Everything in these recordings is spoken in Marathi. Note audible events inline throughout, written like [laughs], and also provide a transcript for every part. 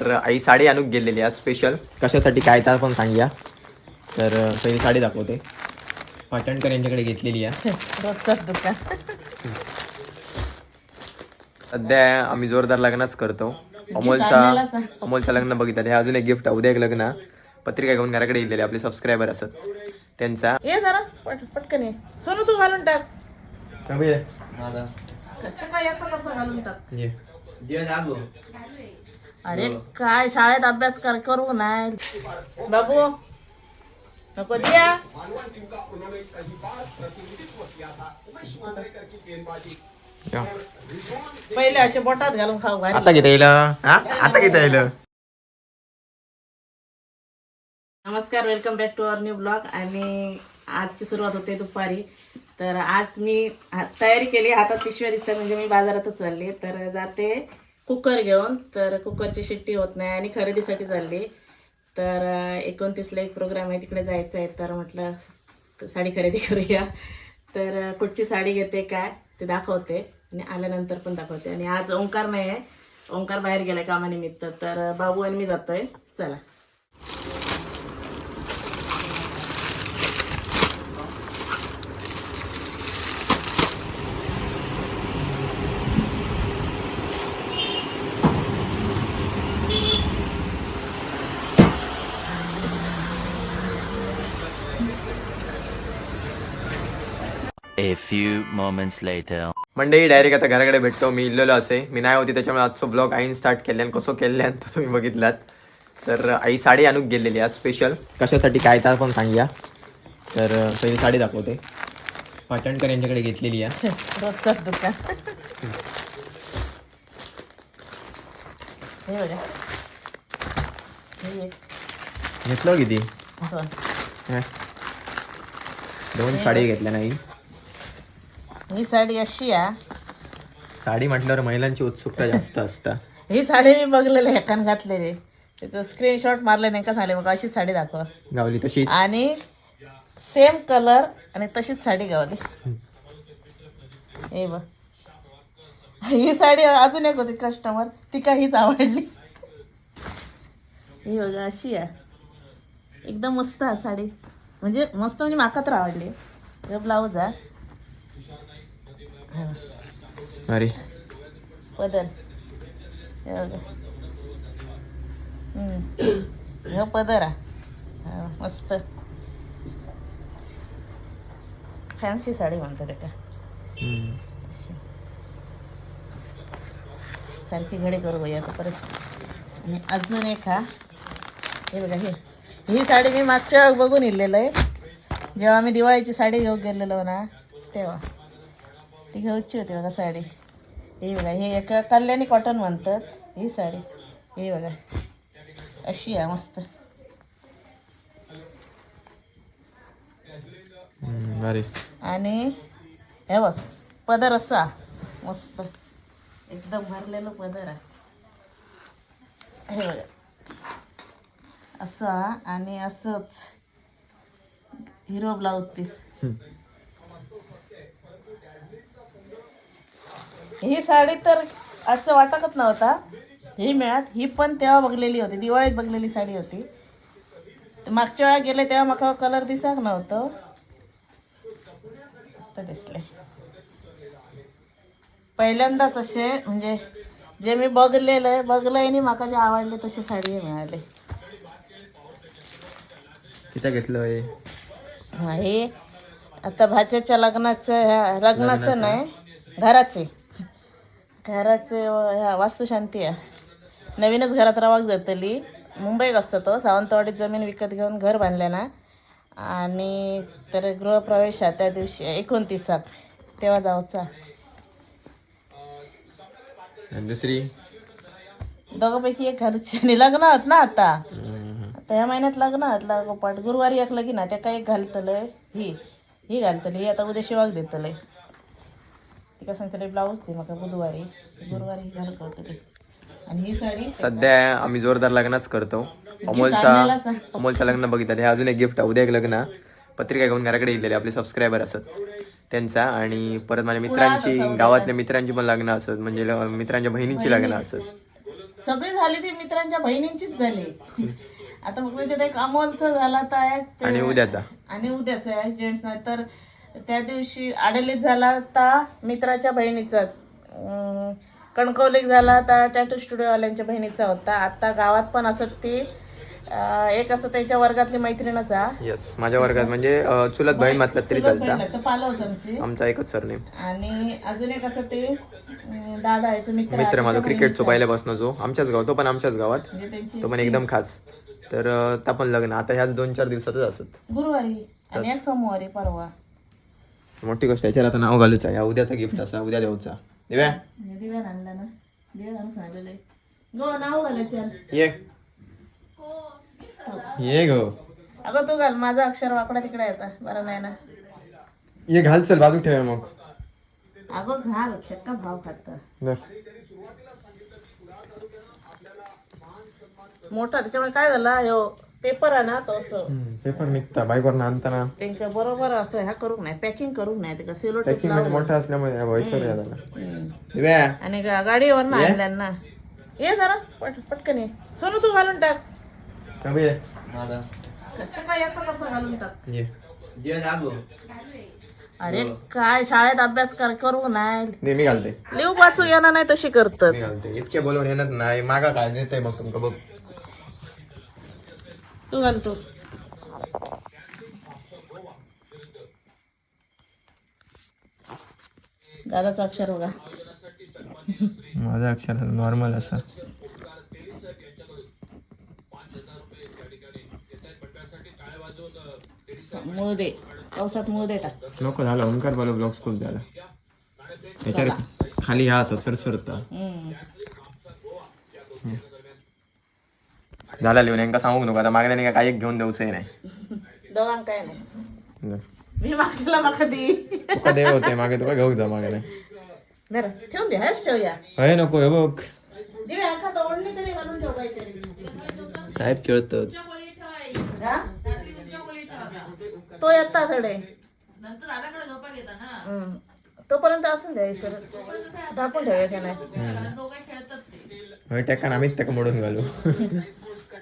तर आई साडी आणूक गेलेली आज स्पेशल कशासाठी काय तर पण सांगूया. तर पहिली साडी दाखवते. पाटणकर यांच्याकडे घेतलेली आहे. सध्या आम्ही जोरदार लग्नच करतो. अमोलचा आहे. अमोलचं लग्न बघितलं. हे अजून एक गिफ्ट आहे. उद्या एक लग्न. आहे. पत्रिका घेऊन घराकडे गेलेले आपले सबस्क्रायबर असत. त्यांचा. ये जरा. पट पटकन ये. सोनू तू घालून टाक. ये. अरे काय शाळेत अभ्यास कर करू नाही बाबू नको द्या. पहिले असे बोटात घालून खाऊ आता घेता येईल हा? आता घेता येईल. नमस्कार welcome back to our new blog आणि आजची सुरुवात होते दुपारी. तर आज मी हा- तयारी केली. हातात पिशव्या दिसतात म्हणजे मी बाजारातच चालली. तर जाते. कुकर घेऊन तर कुकरची शिट्टी होत नाही आणि खरेदीसाठी चालली. तर एकोणतीसला एक प्रोग्राम आहे तिकडे जायचं आहे. तर म्हटलं साडी खरेदी [laughs] करूया. तर कुठची साडी घेते काय ते दाखवते. आणि आल्यानंतर पण दाखवते. आणि आज ओंकार नाही आहे. ओंकार बाहेर गेलाय कामानिमित्त. तर बाबू आणि मी जातोय. चला. A few moments later. मंडळी डायरेक्ट आता घराकडे भेटतो. मी इल्लेलो असे. मी नाही होती त्याच्यामुळे आजचो ब्लॉग आईन स्टार्ट केले आणि कसं केल्यान [laughs] तो तुम्ही बघितलात. तर आई साडी आणूक गेलेली आज स्पेशल कशासाठी काय तर पण सांगूया. तर पहिली साडी दाखवते. पाटणकर यांच्याकडे घेतलेली आहे. रोजचाच दुकान. हे बघा. हे एक, घेतलं किती? दोन. दोन साडी घेतल्या नाही. ही साडी अशी आहे साडी म्हटल्यावर महिलांची उत्सुकता जास्त असता. [laughs] ही साडी मी बघलेली एकान घातलेली त्याचं स्क्रीनशॉट मारले नाही का झाले मग अशी साडी दाखव. गावली तशी. आणि सेम कलर आणि तशीच साडी गावली. हे बघ. ही साडी अजून एक होती कस्टमर ती का हीच आवडली. ही बघा अशी आहे एकदम मस्त आहे साडी. म्हणजे मस्त म्हणजे माका तर आवडली. ब्लाऊज आहे अरे. पदर. हे पदर मस्त. फॅन्सी साडी म्हणतात. अशी. सारखी घडी करू आता परत. आणि अजून एक हा. हे बघा हे. ही साडी मी मागच्या बघून इलेलं आहे. जेव्हा मी दिवाळीची साडी घेऊन गेलेलो ना तेव्हा. ती घ्यायची होती बघा साडी. हे बघा हे एक कल्याणी कॉटन म्हणतात ही साडी. हे बघा. अशी आहे मस्त. आणि हे बघ पदर असा. मस्त. एकदम भरलेलं पदर आहे. हे बघा. असा आणि असंच हिरो ब्लाऊज पीस. ही साडी तर असं वाटतच नव्हता. ही मिळत ही पण तेव्हा बघलेली होती दिवाळीत बघलेली साडी होती. मागच्या वेळा गेले तेव्हा मला कलर दिसाक नव्हतं. तर दिसले. पहिल्यांदाच असे म्हणजे जे मी बघलेलं आहे बघलंय आणि म्हाका जे आवडले तसे साडी मिळाले. किती घेतलं हे आता भाच्याच्या लग्नाचं ह्या लग्नाचं? नाही घराचे. घराचे ह्या वास्तुशांती आहे. नवीनच घरात रवाक जातली. मुंबईत असतो तो. सावंतवाडीत जमीन विकत घेऊन घर बांधले ना. आणि तर गृहप्रवेश आहे त्या दिवशी एकोणतीसाक तेव्हा जाऊचा दुसरी? दोघांपैकी एक घालूची आणि लग्न आहात ना आता. आता ह्या महिन्यात लग्न आहात लागोपाठ गुरुवारी एक लगीन आहे. त्या एक घालतलंय? ही. ही घालतली ही आता उद्या शिवाक देतलंय. तिका सांगतले ब्लाऊज दे म्हाका बुधवारी गुरुवारी घाल करतली आणि ही साडी सध्या आम्ही जोरदार लग्नच करतो. अमोलचा. अमोलचं लग्न बघितलं. हे अजून एक गिफ्ट उद्या एक लग्न. पत्रिका घेऊन घराकडे गेलेले आपले सबस्क्रायबर असत. त्यांचा आणि परत माझ्या मित्रांची गावातल्या मित्रांची पण लग्न असत. म्हणजे मित्रांच्या बहिणींची लग्न असत. सगळी झाली ती मित्रांच्या बहिणींचीच झाली. आता फक्त त्याच्यात एक अमोलचं झाला आता. एक ते- आणि उद्याचा. आणि उद्याच जेंट्स नाही तर त्या दिवशी आडलीत झाला आता मित्राच्या बहिणीचाच. अं, कणकवलीत झाला आता टॅटू स्टुडिओवाल्यांच्या बहिणीचा होता. आता गावात पण असत ती. एक असं त्याच्या वर्गातली मैत्रीणच आहे येस माझ्या वर्गात म्हणजे चुलत बहीण म्हटलं तरी चालता आमची आमचा एकच सरनेम आणि अजून एक असं ते दादा याचं मित्र मित्र माझा त्याच्या क्रिकेटचो पहिल्यापासून जो. आमच्याच गाव तो पण आमच्याच गावात. म्हणजे तो पण एकदम खास. तर त्या पण लग्न. आता ह्याच दोन चार दिवसातच असत. गुरुवारी आणि सोमवारी परवा. मोठी गोष्ट आहे. याच्यावर आता नाव घालूच. आहे उद्याचा गिफ्ट असा उद्या देऊचा. दिव्या? हे दिव्यान आणला ना. दिव्यान आणून सांगितलेलं गो नाव घालायचं ये. ये गो. अगं तू घाल. माझा अक्षर वाकडा तिकडे येता बरं नाही ना. ये घाल चल. बाजू ठेव मग. अगं घाल. खेक्का भाव खात. मोठा. त्याच्यामुळे काय झाला? ह्यो पेपर आहे ना तो असं. पेपर निघता बाईकवर आणताना. त्यांच्या बरोबर असं ह्या करूक नाही पॅकिंग करूक नाही ते सेलो पॅकिंगमध्ये मोठा असल्यामुळे झाला दिव्या आणि गाडीवर ना आणल्यांना. ये जरा पट पटकन ये. सोनू तू घालून टाक. कमी ये. काय येतं कसं घालून टाक. ये. अरे काय शाळेत अभ्यास कर करू नाही. दे, मी घालते. लिहू वाचू येणार नाही तशी करतात इतके बोलून येणार नाही मागा काय देते मग तुमका बघ. तू घालतो दादाचं अक्षर बघा. माझं अक्षर नॉर्मल असा. मूळ दे. पावसात मूळ दे टाक. नको झालं ओंकार बोलो ब्लॉग स्कूल झाला. त्याच्यावर खाली हा असं सरसरता हम्म. झाला लिहून यांका सांगू नको आता मागल्या नाही काही एक घेऊन देऊचंही नाही. दोघांना काय नाही. बरं. मी मागला माका दी. तुका देव होते मागे तुका घेऊ जा मागे नाही. ठेवून दे हेच ठेवूया. हय नको हे बघ. साहेब खेळतात. हा? तो येता थोडे. तोपर्यंत असून द्या सर झाकून ठेवूया का नाही हय त्या कारण आम्हीच त्याला मोडून घालू.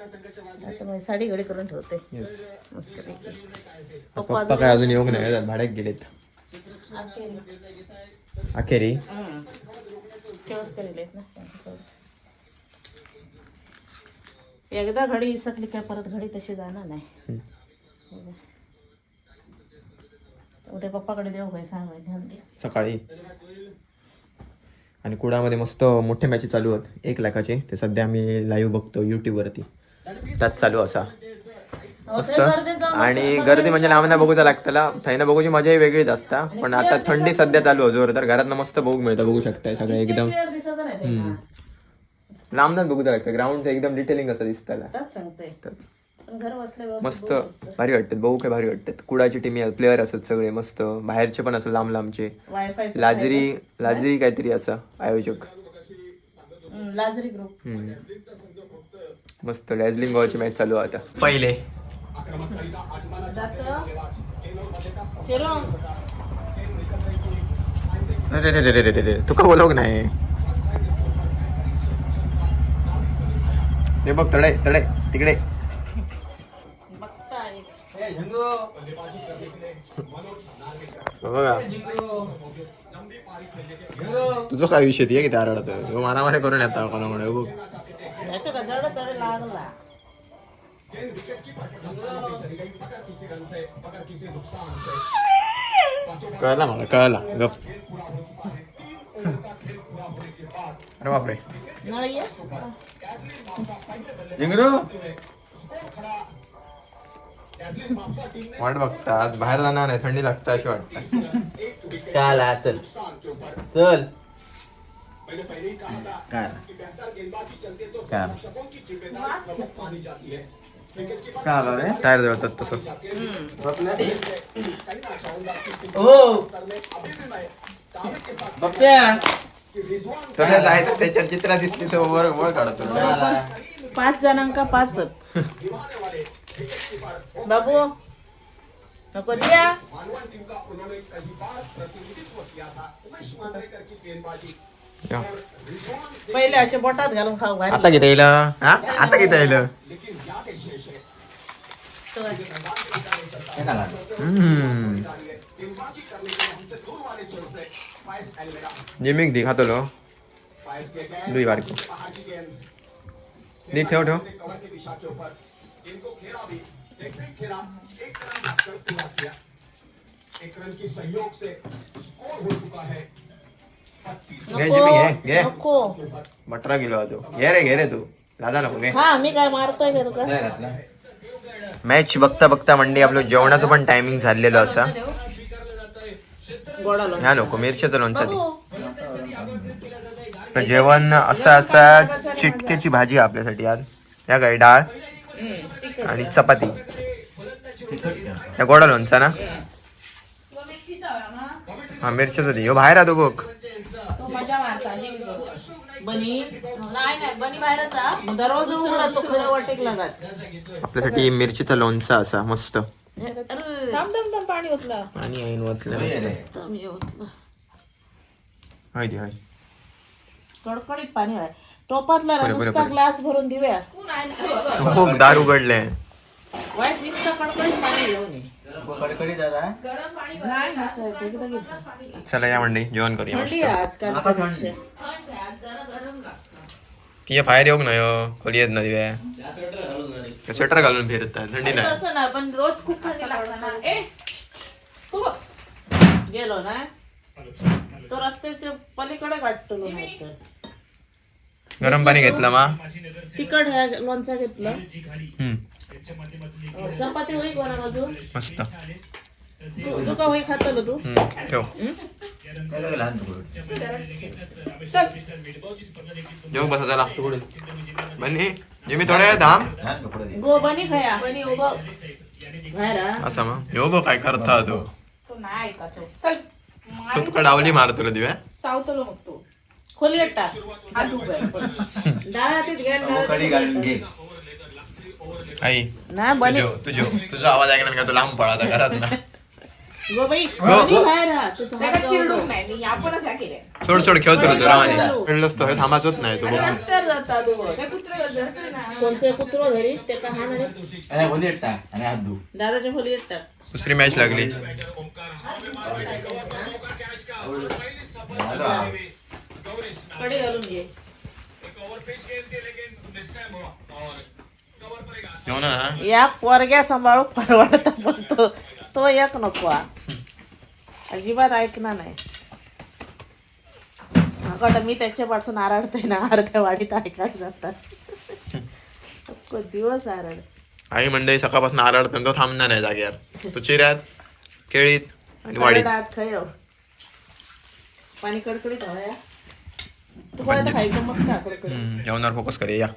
आता मी साडी घडी करून ठेवते. मस्त पप्पा काय अजून येऊक नाही? येतात, भाड्यात गेलेत. अखेरी. केव्हाच करेल ना. एकदा घडी इसकली काय परत घडी तशी जाणार नाही. उद्या पप्पाकडे देऊ काय सांग बाई, ध्यान दे. सकाळी. आणि कुडामध्ये मस्त मोठे मॅच चालू आहेत. एक लाखाचे. ते सध्या आम्ही लाईव्ह बघतो वरती. त्यात चालू असा. मस्त. आणि गर्दी म्हणजे लांब बघूचा लागतला. थंय बघूची मजा ही वेगळीच असता. पण आता थंडी सध्या चालू आहे जोरदार. घरात मस्त बघू मिळतं. बघू शकताय सगळं एकदम. लांबनाच बघूचा लागतं ग्राउंडचं एकदम डिटेलिंग असं दिसतं मस्त भारी वाटतात. बघू काय भारी वाटतात. कुडाची टीम प्लेअर असत सगळे. मस्त. बाहेरचे पण असं लांब लांबचे. लाजरी लाजरी काहीतरी असं आयोजक. लाजरी ग्रुप. मस्त डॅझलिंग गॉलची मॅच चालू आहे आता. पहिले. अरे रे रे रे रे रे तुका बोलवक नाही. ते बघ तडे तडे तिकडे. बघा. तुझं काय विषय आहे? की त्या रडत मारामारी करून येतात कोणामुळे बघ. कळला मला कळला गप. अरे बापरे. वाट बघता आज बाहेर जाणार नाही थंडी लागतं अशी वाटतं. काला चल. चल. काला काला काला रे टायर तसं हो। बप्प्या थोड्या जायचं त्याच्यावर चित्र दिसली तर वर वर काढतो पाच जणांका पाच बाबू नको द्या। यो. पहिले असे बोटात घालून खाऊ भारी. आता किती येईल? हा? आता किती येईल? हे काला हम्म जिमिक दी खातलो दुई बारको दी ठेव ठेव. घे घे नको. तू घे रे घे रे तू. दादा नको घे हा मी काय मारतोय का तुका? काय घातला मॅच बघता बघता मंडी आपलं जेवणाचं पण टायमिंग झालेलं असा. ह्या नको मिरच्याचं लोणचं दे. जेवण असं असा चिटकेची भाजी आहे आपल्यासाठी आज. या काय डाळ? आणि चपाती. या गोडा लोणचा ना? हा मिरच्याचं दे. ह्यो बाहेर राहतो बघ. बनी? नाही नाही बनी बाहेरच. आ. मग दरवाजा उघडा तो खरं वाटेक लागत आपल्यासाठी मिरचीचा लोणचा असा मस्त. थांब थांब थांब पाणी ओतलं. आणि ऐन वतलं मी होतलं. हाय दे हाय. कडकडीत पाणी आहे. टोपातला बरं, बरं, नुसता बरं. ग्लास भरून नाही नाही. हो दार उघडले. वाईट नुसतं कडकडीत पाणी घेऊन ये. दादा गरम पाणी नाही. चला या मंडळी जेवण करूया थंडी मस्त. आहे आजकाल आता थंडी. थंड आहे, आज जरा गरम लागतं. ती बाहेर येऊ ना यो खोली येत ना दिव्या. स्वेटर घालून फिरत थंडी नाही. तसं ना पण रोज खूप थंडी लागते ना. ए तू बघ. गेलो ना? तो रस्त्याच्या पलीकडे वाटतो नाहीतर. गरम पाणी घेतलं मा? तिकड ह्या लोणचा घेतलं. हम्म, चपाती होई कोणा बाजू मस्त. तू तू का होई खातलो तू? हम्म, ठेव. हे काय लहान तुकडं. जेव बसा चला बनी जे मी थोड्या धाम. गो बनी खाया. बनी हा. असं मग. यो बघ काय करता तू? तो नाही ऐकायचो. चल. तो तुका डावली मारतो रे दिव्या. चावतलो मग तू. खोली हातीत कडी घालून घे. आई ना बनी तुझ्यो तुझ्यो तुझा आवाज ऐकला का? तू लांब पळा आता घरात ना. Go by. बाहेर हा तुझा हात चिरडून नाही मी आपणच केल्या. सोड सोड खेळतो रे तू रामाने खेळलोस तो हे थांबाचोच नाही तो आणि बघ. रस्त्यावर जाता तू हे कुत्रे धरते ना. कोणते कुत्रो घरी? त्याचा हा नाही? आणि आणि हात धु. दादाच्या टाक दुसरी मॅच लागली. हा. कडे घालून घे. या पोरग्या सांभाळू परवडता पण तो तो एक नको. अजिबात ऐकणार नाही. अगं मी त्याच्यापासून आरडते ना अर्ध्या वाडीत ऐकायला जातात. दिवस आरड. आई मंडळी सकाळपासून आरडतो तो थांबणार नाही जाग्यावर तो चिऱ्यात केळीत आणि वाडीत. खय पाणी कडकडीत हवं या. तू काय खायचं मस्त जेवणावर फोकस करूया या.